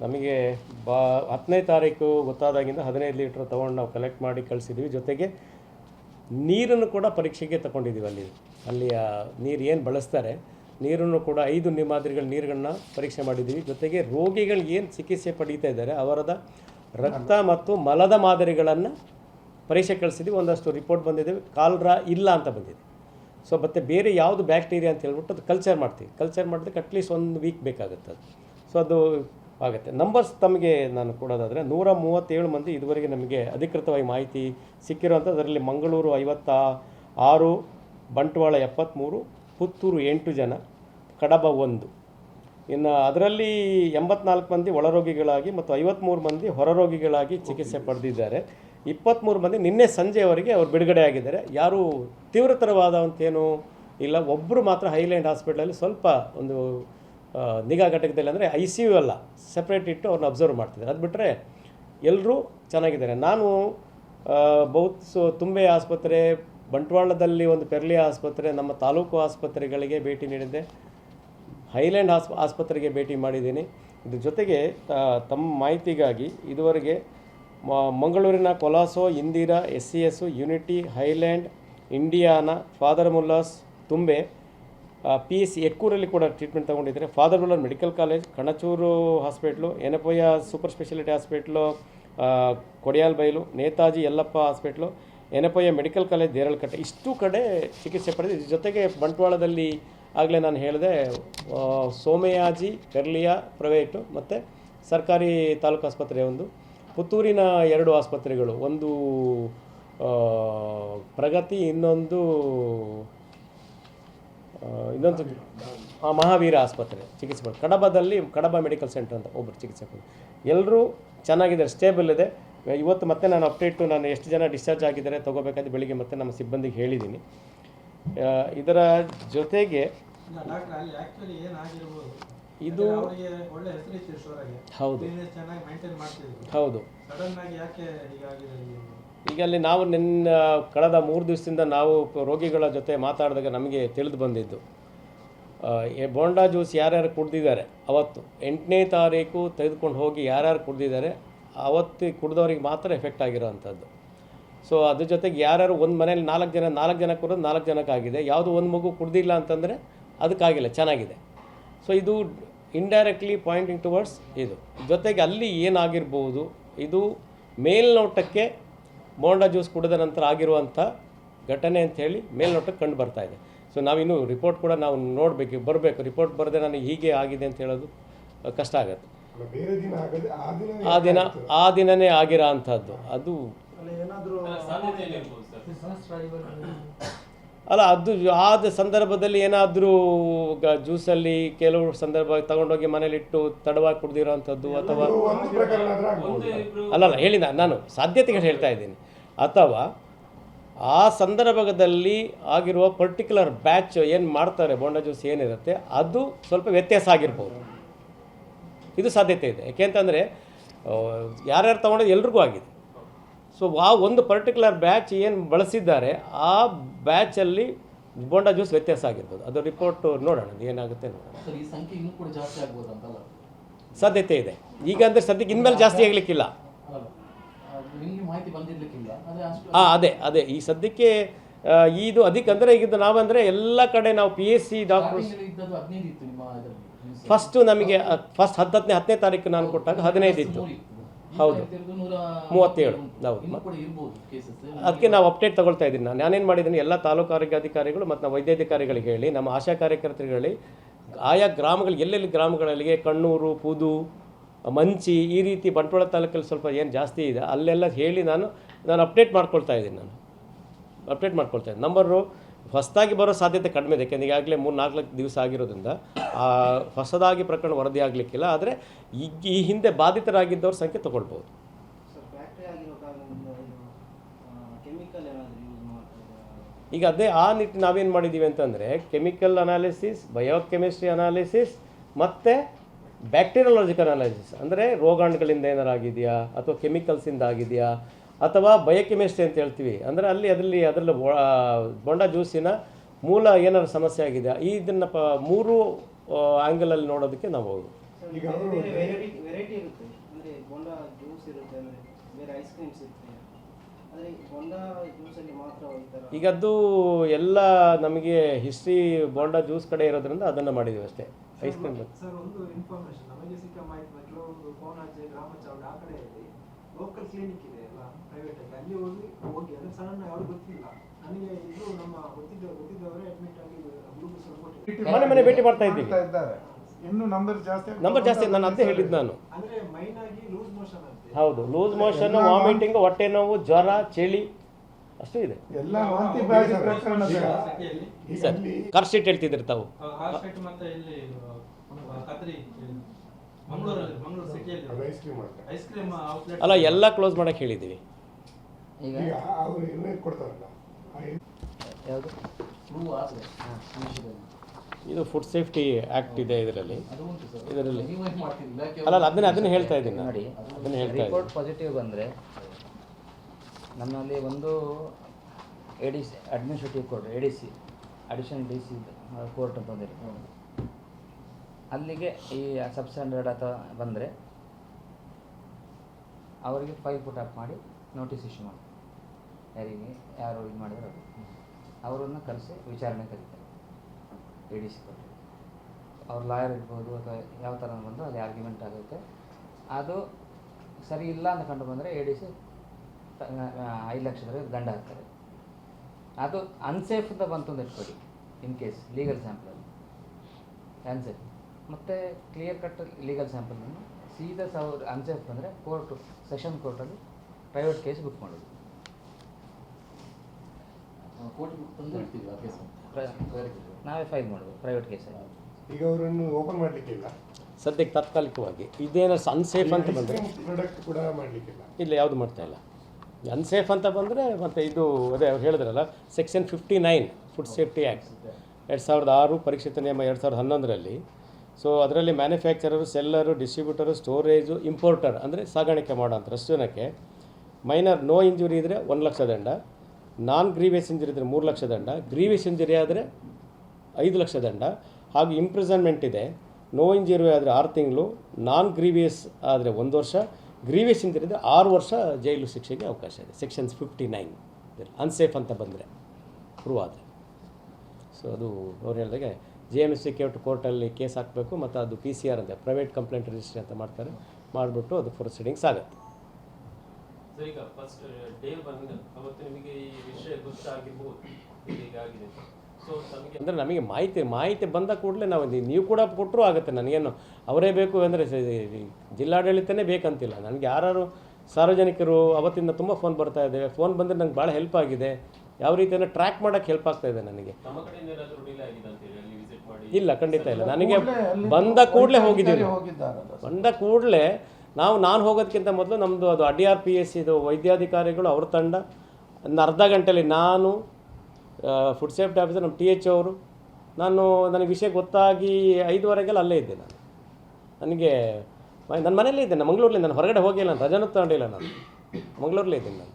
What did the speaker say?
ನಮಗೆ ಬಾ, ಹತ್ತನೇ ತಾರೀಕು ಗೊತ್ತಾದಾಗಿಂದ ಹದಿನೈದು ಲೀಟ್ರ್ ತೊಗೊಂಡು ನಾವು ಕಲೆಕ್ಟ್ ಮಾಡಿ ಕಳಿಸಿದ್ವಿ. ಜೊತೆಗೆ ನೀರನ್ನು ಕೂಡ ಪರೀಕ್ಷೆಗೆ ತಗೊಂಡಿದ್ದೀವಿ ಅಲ್ಲಿ. ಅಲ್ಲಿಯ ನೀರು ಏನು ಬಳಸ್ತಾರೆ, ನೀರನ್ನು ಕೂಡ ಐದು ನಿ ಮಾದರಿಗಳ ನೀರುಗಳನ್ನ ಪರೀಕ್ಷೆ ಮಾಡಿದ್ದೀವಿ ಜೊತೆಗೆ ರೋಗಿಗಳು ಏನು ಚಿಕಿತ್ಸೆ ಪಡೀತಾ ಇದ್ದಾರೆ, ಅವರದ ರಕ್ತ ಮತ್ತು ಮಲದ ಮಾದರಿಗಳನ್ನು ಪರೀಕ್ಷೆ ಕಳಿಸಿದ್ವಿ. ಒಂದಷ್ಟು ರಿಪೋರ್ಟ್ ಬಂದಿದೆ. ಕಾಲ್ರಾ ಇಲ್ಲ ಅಂತ ಬಂದಿದೆ. ಸೊ ಮತ್ತು ಬೇರೆ ಯಾವುದು ಬ್ಯಾಕ್ಟೀರಿಯಾ ಅಂತ ಹೇಳ್ಬಿಟ್ಟು ಅದು ಕಲ್ಚರ್ ಮಾಡ್ತೀವಿ. ಕಲ್ಚರ್ ಮಾಡಿದ್ರೆ ಅಟ್ಲೀಸ್ಟ್ ಒಂದು ವೀಕ್ ಬೇಕಾಗುತ್ತೆ ಅದು. ಸೊ ಅದು ಆಗುತ್ತೆ. ನಂಬರ್ಸ್ ತಮಗೆ ನಾನು ಕೊಡೋದಾದರೆ ನೂರ ಮೂವತ್ತೇಳು ಮಂದಿ ಇದುವರೆಗೆ ನಮಗೆ ಅಧಿಕೃತವಾಗಿ ಮಾಹಿತಿ ಸಿಕ್ಕಿರುವಂಥ ಅದರಲ್ಲಿ ಮಂಗಳೂರು ಐವತ್ತ ಆರು ಬಂಟ್ವಾಳ ಎಪ್ಪತ್ತ್ಮೂರು ಪುತ್ತೂರು ಎಂಟು ಜನ, ಕಡಬ ಒಂದು. ಇನ್ನು ಅದರಲ್ಲಿ ಎಂಬತ್ನಾಲ್ಕು ಮಂದಿ ಒಳರೋಗಿಗಳಾಗಿ ಮತ್ತು ಐವತ್ತ್ಮೂರು ಮಂದಿ ಹೊರರೋಗಿಗಳಾಗಿ ಚಿಕಿತ್ಸೆ ಪಡೆದಿದ್ದಾರೆ. ಇಪ್ಪತ್ತ್ಮೂರು ಮಂದಿ ನಿನ್ನೆ ಸಂಜೆಯವರೆಗೆ ಅವರು ಬಿಡುಗಡೆ ಆಗಿದ್ದಾರೆ. ಯಾರೂ ತೀವ್ರತರವಾದಂಥೇನು ಇಲ್ಲ. ಒಬ್ಬರು ಮಾತ್ರ ಹೈಲ್ಯಾಂಡ್ ಹಾಸ್ಪಿಟ್ಲಲ್ಲಿ ಸ್ವಲ್ಪ ಒಂದು ನಿಗಾ ಘಟಕದಲ್ಲಿ ಅಂದರೆ ಐ ಸಿ ಯು ಅಲ್ಲ ಸಪ್ರೇಟ್ ಇಟ್ಟು ಅವ್ರನ್ನ ಅಬ್ಸರ್ವ್ ಮಾಡ್ತಿದ್ದಾರೆ. ಅದು ಬಿಟ್ಟರೆ ಎಲ್ಲರೂ ಚೆನ್ನಾಗಿದ್ದಾರೆ. ನಾನು ಸೊ, ತುಂಬೆ ಆಸ್ಪತ್ರೆ, ಬಂಟ್ವಾಳದಲ್ಲಿ ಒಂದು ಪೆರ್ಲಿ ಆಸ್ಪತ್ರೆ, ನಮ್ಮ ತಾಲೂಕು ಆಸ್ಪತ್ರೆಗಳಿಗೆ ಭೇಟಿ ನೀಡಿದ್ದೆ. ಹೈಲ್ಯಾಂಡ್ ಆಸ್ಪ, ಆಸ್ಪತ್ರೆಗೆ ಭೇಟಿ ಮಾಡಿದ್ದೀನಿ. ಇದ್ರ ಜೊತೆಗೆ ತಮ್ಮ ಮಾಹಿತಿಗಾಗಿ ಇದುವರೆಗೆ ಮಂಗಳೂರಿನ Colaco, Indira, S C S Unity, Highland, Indiana, Father Muller's, Thumbe P S ಎಕ್ಕೂರಲ್ಲಿ ಕೂಡ treatment ತೊಗೊಂಡಿದ್ದಾರೆ. Father Muller medical college Kanachur hospital Yenepoya super speciality hospital Kodialbail Netaji Yellappa hospital Yenepoya medical college Deralakatte ಇಷ್ಟು ಕಡೆ ಚಿಕಿತ್ಸೆ ಪಡೆದು ಜೊತೆಗೆ ಬಂಟ್ವಾಳದಲ್ಲಿ ಆಗಲೇ ನಾನು ಹೇಳಿದೆ Somayaji ಕರ್ಲಿಯ private ಮತ್ತು ಸರ್ಕಾರಿ ತಾಲೂಕು ಆಸ್ಪತ್ರೆ ಒಂದು. ಪುತ್ತೂರಿನ ಎರಡು ಆಸ್ಪತ್ರೆಗಳು. ಒಂದು ಪ್ರಗತಿ, ಇನ್ನೊಂದು ಇನ್ನೊಂದು ಆ, ಮಹಾವೀರ ಆಸ್ಪತ್ರೆ ಚಿಕಿತ್ಸೆ ಮಾಡಿ ಕಡಬದಲ್ಲಿ ಕಡಬ ಮೆಡಿಕಲ್ ಸೆಂಟರ್ ಅಂತ ಒಬ್ಬರು ಚಿಕಿತ್ಸೆ ಎಲ್ಲರೂ ಚೆನ್ನಾಗಿದ್ದಾರೆ ಸ್ಟೇಬಲ್ ಇದೆ. ಇವತ್ತು ಮತ್ತೆ ನಾನು ಅಪ್ಡೇಟು ನಾನು ಎಷ್ಟು ಜನ ಡಿಸ್ಚಾರ್ಜ್ ಆಗಿದ್ದಾರೆ ತೊಗೋಬೇಕಾದ್ರೆ ಬೆಳಿಗ್ಗೆ ಮತ್ತೆ ನಮ್ಮ ಸಿಬ್ಬಂದಿಗೆ ಹೇಳಿದ್ದೀನಿ. ಇದರ ಜೊತೆಗೆ ಇದು ಹೌದು. ಹೌದು. ಈಗ ಅಲ್ಲಿ ನಾವು ನಿನ್ನ ಕಳೆದ ಮೂರು ದಿವಸದಿಂದ ನಾವು ರೋಗಿಗಳ ಜೊತೆ ಮಾತಾಡಿದಾಗ ನಮಗೆ ತಿಳಿದು ಬಂದಿದ್ದು. ಬೋಂಡಾ ಜ್ಯೂಸ್ ಯಾರ್ಯಾರು ಕುಡ್ದಿದ್ದಾರೆ? ಅವತ್ತು ಎಂಟನೇ ತಾರೀಕು ತೆಗೆದುಕೊಂಡು ಹೋಗಿ ಯಾರ್ಯಾರು ಕುಡ್ದಿದ್ದಾರೆ? ಅವತ್ತು ಕುಡ್ದವ್ರಿಗೆ ಮಾತ್ರ ಎಫೆಕ್ಟ್ ಆಗಿರೋವಂಥದ್ದು. ಸೊ, ಅದ್ರ ಜೊತೆಗೆ ಯಾರ್ಯಾರು ಒಂದು ಮನೇಲಿ ನಾಲ್ಕು ಜನ ನಾಲ್ಕು ಜನ ಕುಡಿದು ನಾಲ್ಕು ಜನಕ್ಕಾಗಿದೆ ಯಾವುದು ಒಂದು ಮಗು ಕುಡ್ದಿಲ್ಲ ಅಂತಂದರೆ ಅದಕ್ಕಾಗಿಲ್ಲ, ಚೆನ್ನಾಗಿದೆ. ಸೊ, ಇದು ಇಂಡೈರೆಕ್ಟ್ಲಿ ಪಾಯಿಂಟಿಂಗ್ ಟುವರ್ಡ್ಸ್ ಇದು. ಜೊತೆಗೆ ಅಲ್ಲಿ ಏನಾಗಿರ್ಬೋದು, ಇದು ಮೇಲ್ನೋಟಕ್ಕೆ ಬೋಂಡಾ ಜ್ಯೂಸ್ ಕುಡಿದ ನಂತರ ಆಗಿರುವಂಥ ಘಟನೆ ಅಂತ ಹೇಳಿ ಮೇಲ್ನೋಟಕ್ಕೆ ಕಂಡು ಬರ್ತಾ ಇದೆ. ಸೊ ನಾವಿನ್ನು ರಿಪೋರ್ಟ್ ಕೂಡ ನಾವು ನೋಡಬೇಕು ಬರಬೇಕು. ರಿಪೋರ್ಟ್ ಬರದೆ ನನಗೆ ಹೀಗೆ ಆಗಿದೆ ಅಂತ ಹೇಳೋದು ಕಷ್ಟ ಆಗುತ್ತೆ. ಅಲ್ಲ, ಬೇರೆ ದಿನ ಆಗದೆ ಆ ದಿನ ಆ ದಿನ ಆ ದಿನನೇ ಆಗಿರೋ ಅಂಥದ್ದು. ಅದು ಅಲ್ಲಿ ಅದು ಆದ ಸಂದರ್ಭದಲ್ಲಿ ಏನಾದರೂ ಜ್ಯೂಸಲ್ಲಿ ಕೆಲವು ಸಂದರ್ಭ ತಗೊಂಡೋಗಿ ಮನೇಲಿಟ್ಟು ತಡವಾಗಿ ಕುಡ್ದಿರೋ ಅಂಥದ್ದು ಅಥವಾ ಅಲ್ಲಲ್ಲ ಹೇಳಿದ ನಾನು ಸಾಧ್ಯತೆಗಳು ಹೇಳ್ತಾ ಇದ್ದೀನಿ. ಅಥವಾ ಆ ಸಂದರ್ಭದಲ್ಲಿ ಆಗಿರುವ ಪರ್ಟಿಕ್ಯುಲರ್ ಬ್ಯಾಚ್ ಏನು ಮಾಡ್ತಾರೆ ಬೋಂಡಾ ಜ್ಯೂಸ್ ಏನಿರುತ್ತೆ ಅದು ಸ್ವಲ್ಪ ವ್ಯತ್ಯಾಸ ಆಗಿರ್ಬೋದು. ಇದು ಸಾಧ್ಯತೆ ಇದೆ. ಯಾಕೆಂತಂದರೆ ಯಾರ್ಯಾರು ತೊಗೊಂಡೋದು ಎಲ್ರಿಗೂ ಆಗಿದೆ. ಸೊ ಆ ಒಂದು ಪರ್ಟಿಕ್ಯುಲರ್ ಬ್ಯಾಚ್ ಏನು ಬಳಸಿದ್ದಾರೆ ಆ ಬ್ಯಾಚಲ್ಲಿ ಬೋಂಡಾ ಜ್ಯೂಸ್ ವ್ಯತ್ಯಾಸ ಆಗಿರ್ಬೋದು. ಅದು ರಿಪೋರ್ಟ್ ನೋಡೋಣ ಏನಾಗುತ್ತೆ ನೋಡೋಣ ಸಾಧ್ಯತೆ ಇದೆ. ಈಗ ಅಂದರೆ ಸದ್ಯಕ್ಕೆ ಇನ್ಮೇಲೆ ಜಾಸ್ತಿ ಆಗಲಿಕ್ಕಿಲ್ಲ. ಹಾಂ ಅದೇ ಅದೇ ಈ ಸದ್ಯಕ್ಕೆ ಇದು ಅದಕ್ಕೆ ಅಂದರೆ ಈಗ ನಾವಂದರೆ ಎಲ್ಲ ಕಡೆ ನಾವು P S C doctors first ನಮಗೆ ಫಸ್ಟ್ ಹತ್ತನೇ ಹತ್ತನೇ ತಾರೀಕು ನಾನು ಕೊಟ್ಟಾಗ ಹದಿನೈದು ಇತ್ತು. ಹೌದು. ಮೂವತ್ತೇಳು. ಹೌದು. ಅದಕ್ಕೆ ನಾವು ಅಪ್ಡೇಟ್ ತಗೊಳ್ತಾ ಇದ್ದೀನಿ ನಾನು ನಾನೇನು ಮಾಡಿದ್ದೀನಿ ಎಲ್ಲ ತಾಲೂಕು ಆರೋಗ್ಯಾಧಿಕಾರಿಗಳು ಮತ್ತು ನಾವು ವೈದ್ಯಾಧಿಕಾರಿಗಳಿಗೆ ಹೇಳಿ ನಮ್ಮ ಆಶಾ ಕಾರ್ಯಕರ್ತರಿಗೆ ಹೇಳಿ ಆಯಾ ಗ್ರಾಮಗಳಿಗೆ ಎಲ್ಲೆಲ್ಲಿ ಗ್ರಾಮಗಳಿಗೆ ಕಣ್ಣೂರು ಪುದು ಮಂಚಿ ಈ ರೀತಿ ಬಂಟ್ವಾಳ ತಾಲೂಕಲ್ಲಿ ಸ್ವಲ್ಪ ಏನು ಜಾಸ್ತಿ ಇದೆ ಅಲ್ಲೆಲ್ಲ ಹೇಳಿ ನಾನು ನಾನು ಅಪ್ಡೇಟ್ ಮಾಡ್ಕೊಳ್ತಾ ಇದ್ದೀನಿ ನಾನು ಅಪ್ಡೇಟ್ ಮಾಡ್ಕೊಳ್ತಾ ಇದ್ದೀನಿ ನಂಬರು ಹೊಸದಾಗಿ ಬರೋ ಸಾಧ್ಯತೆ ಕಡಿಮೆ ಇದೆ. ಯಾಕೆಂದ್ರೆ ಈಗಾಗಲೇ ಮೂರು ನಾಲ್ಕು ದಿವಸ ಆಗಿರೋದ್ರಿಂದ ಆ ಹೊಸದಾಗಿ ಪ್ರಕರಣ ವರದಿ ಆಗಲಿಕ್ಕಿಲ್ಲ. ಆದರೆ ಈಗ ಈ ಹಿಂದೆ ಬಾಧಿತರಾಗಿದ್ದವ್ರ ಸಂಖ್ಯೆ ತಗೊಳ್ಬೋದು. ಈಗ ಅದೇ ಆ ನಿಟ್ಟಿನ ನಾವೇನು ಮಾಡಿದ್ದೀವಿ ಅಂತಂದರೆ ಕೆಮಿಕಲ್ ಅನಾಲಿಸಿಸ್ ಬಯೋಕೆಮಿಸ್ಟ್ರಿ ಅನಾಲಿಸಿಸ್ ಮತ್ತು ಬ್ಯಾಕ್ಟೀರಿಯಾಲಜಿಕಲ್ ಅನಾಲಿಸಿಸ್ ಅಂದರೆ ರೋಗಾಣುಗಳಿಂದ ಏನಾರು ಆಗಿದೆಯಾ ಅಥವಾ ಕೆಮಿಕಲ್ಸಿಂದ ಆಗಿದೆಯಾ? ಅಥವಾ ಬಯೋಕೆಮಿಸ್ಟ್ರಿ ಅಂತ ಹೇಳ್ತೀವಿ. ಅಂದರೆ ಅಲ್ಲಿ ಅದರಲ್ಲಿ ಅದರಲ್ಲಿ ಬೊಂಡ ಜ್ಯೂಸಿನ ಮೂಲ ಏನಾದ್ರು ಸಮಸ್ಯೆ ಆಗಿದೆ ಈ ಇದನ್ನು ಪ ಮೂರು ಆ್ಯಂಗಲಲ್ಲಿ ನೋಡೋದಕ್ಕೆ ನಾವು ಹೋಗೋದು ಈಗ ಅದು ಎಲ್ಲ ನಮಗೆ ಹಿಸ್ಟ್ರಿ ಬೋಂಡಾ ಜ್ಯೂಸ್ ಕಡೆ ಇರೋದ್ರಿಂದ ಅದನ್ನು ಮಾಡಿದ್ದೀವಿ ಅಷ್ಟೇ. ಐಸ್ ಕ್ರೀಮ್ ಲೋಕಲ್ ಕ್ಲಿನಿಕ್ ಇದೆ ಅಲ್ಲ ಪ್ರೈವೇಟ್ ಆಗಿ ಅಲ್ಲಿ ಹೋಗಿ ಹೋಗಿ ಅದ್ರ ಸಡನ್ ಯಾರು ಗೊತ್ತಿಲ್ಲ. ನನಗೆ ಇದು ನಮ್ಮ ಗೊತ್ತಿದ್ದ ಗೊತ್ತಿದ್ದವರೇ ಅಡ್ಮಿಟ್ ಆಗಿ ಗ್ಲೂಕೋಸ್ ಕೊಟ್ಟಿದ್ದಾರೆ. ಮನೆ ಮನೆ ಭೇಟಿ ಮಾಡ್ತಾ ಇದ್ದೀವಿ. ಇದ್ದಾರೆ. ಇನ್ನು ನಂಬರ್ ಜಾಸ್ತಿ ನಂಬರ್ ಜಾಸ್ತಿ ನಾನು ಅದೇ ಹೇಳಿದ್ದು ನಾನು. ಅಂದ್ರೆ ಮೈನ್ ಆಗಿ ಲೂಸ್ ಮೋಷನ್ ಅಂತೆ. ಹೌದು ಲೂಸ್ ಮೋಷನ್ ವಾಮಿಟಿಂಗ್ ಹೊಟ್ಟೆ ನೋವು ಜ್ವರ ಚಳಿ ಅಷ್ಟು ಇದೆ. ಎಲ್ಲ ವಾಂತಿ ಬಾಯಿ ಪ್ರಕರಣ ಸರ್. ಕರ್ಸಿಟ್ ಅಲ್ಲಿ ಹೇಳ್ತಿದ್ರಿ ತಾವು. ಹಾಸ್ಪಿಟಲ್ ಮತ್ತೆ ಇಲ್ಲಿ ಕತ್ರಿ ಅಲ್ಲ ಎಲ್ಲ ಕ್ಲೋಸ್ ಮಾಡಕ್ಕೆ ಹೇಳಿದ್ದೀವಿ. ಈಗ? ಇದು ಫುಡ್ ಸೇಫ್ಟಿ ಆ್ಯಕ್ಟ್ ಇದೆ ಇದರಲ್ಲಿ. ಇದರಲ್ಲಿ. ಅಲ್ಲ ಅಲ್ಲ, ಅದನ್ನೇ ಅದನ್ನೇ ಹೇಳ್ತಾ ಇದ್ದೀನಿ ನೋಡಿ ಅದನ್ನೇ ಹೇಳ್ತಾ ರಿಪೋರ್ಟ್ ಇದ್ದೀನಿ ಪಾಸಿಟಿವ್ ಬಂದರೆ ನಮ್ಮಲ್ಲಿ ಒಂದು A D C administrative court A D C additional D C court ಅಂತ ಒಂದಿದೆ ಅಲ್ಲಿಗೆ ಈ ಸಬ್ ಸ್ಟ್ಯಾಂಡರ್ಡ್ ಅಥವಾ ಬಂದರೆ ಅವರಿಗೆ ಫೈವ್ ಪುಟ್ ಅಪ್ ಮಾಡಿ ನೋಟಿಸ್ ಇಶ್ಯೂ ಮಾಡಿ. ಯಾರಿಗೆ ಯಾರು ಇದು ಮಾಡಿದ್ರು ಅದು. ಅವರನ್ನು ಕರೆಸಿ ವಿಚಾರಣೆ ಕರೀತಾರೆ. ಎ ಡಿ ಸಿ ಕೋರ್ಟ್ ಅವ್ರ ಲಾಯರ್ ಇರ್ಬೋದು ಅಥವಾ ಯಾವ ಥರ ಬಂದು ಅಲ್ಲಿ ಆರ್ಗ್ಯುಮೆಂಟ್ ಆಗುತ್ತೆ. ಅದು ಸರಿ ಇಲ್ಲ ಅಂತ ಕಂಡು ಬಂದರೆ ಎ ಡಿ ಸಿ ಐದು ಲಕ್ಷದವರೆಗೆ ದಂಡ ಹಾಕ್ತಾರೆ. ಅದು ಅನ್ಸೇಫ್ ಅಂತ ಬಂತು ಅಂತ ಇಟ್ಕೊಳ್ಳಿ ಇನ್ ಕೇಸ್ ಲೀಗಲ್ ಸ್ಯಾಂಪಲಲ್ಲಿ ಅನ್ಸೇಫ್ ಮತ್ತು ಕ್ಲಿಯರ್ ಕಟ್ ಲೀಗಲ್ ಸ್ಯಾಂಪಲನ್ನು ಸೀದಾ ಸಾವಿರ ಅನ್ಸೇಫ್ ಬಂದರೆ ಕೋರ್ಟು ಸೆಷನ್ ಕೋರ್ಟಲ್ಲಿ ಪ್ರೈವೇಟ್ ಕೇಸ್ ಬುಕ್ ಮಾಡೋದು. ನಾವೇ ಫೈಲ್ ಮಾಡೋದು ಪ್ರೈವೇಟ್ ಕೇಸ್ ಈಗ ಅವರನ್ನು ಓಪನ್ ಮಾಡಲಿಕ್ಕಿಲ್ಲ ಸದ್ಯಕ್ಕೆ ತಾತ್ಕಾಲಿಕವಾಗಿ. ಇದೇನೋ ಅನ್ಸೇಫ್ ಅಂತ ಬಂದರೆ ಪ್ರಾಡಕ್ಟ್ ಕೂಡ ಮಾಡಲಿಕ್ಕಿಲ್ಲ ಇಲ್ಲ? ಯಾವುದು ಮಾಡ್ತಾ ಇಲ್ಲ. ಅನ್ಸೇಫ್ ಅಂತ ಬಂದರೆ ಮತ್ತು ಇದು ಅದೇ ಅವ್ರು ಹೇಳಿದ್ರಲ್ಲ section fifty nine food safety act ಎರಡು ಸಾವಿರದ ಆರು ಪರೀಕ್ಷಿತ ನಿಯಮ ಎರಡು ಸಾವಿರದ ಹನ್ನೊಂದರಲ್ಲಿ ಸೊ ಅದರಲ್ಲಿ manufacturer seller distributor storage importer ಅಂದರೆ ಸಾಗಾಣಿಕೆ ಮಾಡೋಂಥ ಅಷ್ಟು ಜನಕ್ಕೆ ಮೈನರ್ ನೋ ಇಂಜುರಿ ಇದ್ದರೆ ಒಂದು ಲಕ್ಷ ದಂಡ ನಾನ್ ಗ್ರೀವಿಯಸ್ ಇಂಜುರಿ ಇದ್ದರೆ ಮೂರು ಲಕ್ಷ ದಂಡ ಗ್ರೀವಿಯಸ್ ಇಂಜುರಿ ಆದರೆ ಐದು ಲಕ್ಷ ದಂಡ, ಹಾಗೂ ಇಂಪ್ರಿಸನ್ಮೆಂಟ್ ಇದೆ ನೋ ಇಂಜುರಿ ಆದರೆ ಆರು ತಿಂಗಳು ನಾನ್ ಗ್ರೀವಿಯಸ್ ಆದರೆ ಒಂದು ವರ್ಷ ಗ್ರೀವಿಯಸ್ ಇಂಜುರಿ ಇದ್ದರೆ ಆರು ವರ್ಷ ಜೈಲು ಶಿಕ್ಷೆಗೆ ಅವಕಾಶ ಇದೆ. ಸೆಕ್ಷನ್ಸ್ ಫಿಫ್ಟಿ ನೈನ್ ಅನ್ಸೇಫ್ ಅಂತ ಬಂದರೆ ಪ್ರೂವ್ ಆದರೆ ಸೊ ಅದು ಅವ್ರು ಹೇಳಿದಾಗೆ ಜೆ ಎಂ ಎಸ್ ಸಿ ಕೇಟ್ ಕೋರ್ಟಲ್ಲಿ ಕೇಸ್ ಹಾಕಬೇಕು ಮತ್ತು ಅದು ಪಿ ಸಿ ಆರ್ ಅಂತ ಪ್ರೈವೇಟ್ ಕಂಪ್ಲೇಂಟ್ ರಿಜಿಸ್ಟ್ರಿ ಅಂತ ಮಾಡ್ತಾರೆ. ಮಾಡಿಬಿಟ್ಟು ಅದು ಪ್ರೊಸೀಡಿಂಗ್ಸ್ ಆಗುತ್ತೆ. ಸೊ ಈಗ ಫಸ್ಟ್ ಡೇ ಒನ್ ಅವತ್ತು ನಿಮಗೆ ಈ ವಿಷಯ ಗೊತ್ತಾಗಿರ್ಬೋದು. ಹೀಗಾಗಿದೆ ಸೊ ನಮಗೆ ಅಂದರೆ ನಮಗೆ ಮಾಹಿತಿ ಮಾಹಿತಿ ಬಂದ ಕೂಡಲೇ ನಾವು ನೀವು ಕೂಡ ಕೊಟ್ಟರು ಆಗುತ್ತೆ. ನನಗೇನು ಅವರೇ ಬೇಕು ಅಂದರೆ ಜಿಲ್ಲಾಡಳಿತನೇ ಬೇಕಂತಿಲ್ಲ. ನನಗೆ ಯಾರು ಸಾರ್ವಜನಿಕರು ಅವತ್ತಿಂದ ತುಂಬ ಫೋನ್ ಬರ್ತಾ ಇದ್ದೇವೆ. ಫೋನ್ ಬಂದರೆ ನಂಗೆ ಭಾಳ ಹೆಲ್ಪ್ ಆಗಿದೆ. ಯಾವ ರೀತಿಯನ್ನು ಟ್ರ್ಯಾಕ್ ಮಾಡೋಕ್ಕೆ ಹೆಲ್ಪ್ ಆಗ್ತಾ ಇದೆ ನನಗೆ. ಇಲ್ಲ ಖಂಡಿತ ಇಲ್ಲ. ನನಗೆ ಬಂದ ಕೂಡಲೇ ಹೋಗಿದ್ದೀವಿ ಬಂದ ಕೂಡಲೇ ನಾವು ನಾನು ಹೋಗೋದಕ್ಕಿಂತ ಮೊದಲು ನಮ್ಮದು ಅದು ಅಡಿ ಆರ್ ಪಿ ಎಸ್ ಇದು ವೈದ್ಯಾಧಿಕಾರಿಗಳು ಅವ್ರ ತಂಡ. ಒಂದು ಅರ್ಧ ಗಂಟೆಯಲ್ಲಿ ನಾನು ಫುಡ್ ಸೇಫ್ಟಿ ಆಫೀಸರ್ ನಮ್ಮ ಟಿ ಎಚ್ ಅವರು ನಾನು ನನಗೆ ವಿಷಯ ಗೊತ್ತಾಗಿ ಐದುವರೆಗೆಲ್ಲ ಅಲ್ಲೇ ಇದ್ದೆ ನಾನು. ನನಗೆ ನನ್ನ ಮನೇಲಿ ಇದ್ದೆ ನಾನು ಮಂಗಳೂರಲ್ಲಿ ನಾನು ಹೊರಗಡೆ ಹೋಗಿಲ್ಲ ನಾನು ರಜಾನೂ ತಗೊಂಡಿಲ್ಲ ನಾನು. ಮಂಗಳೂರಲ್ಲೇ ಇದ್ದೀನಿ ನಾನು.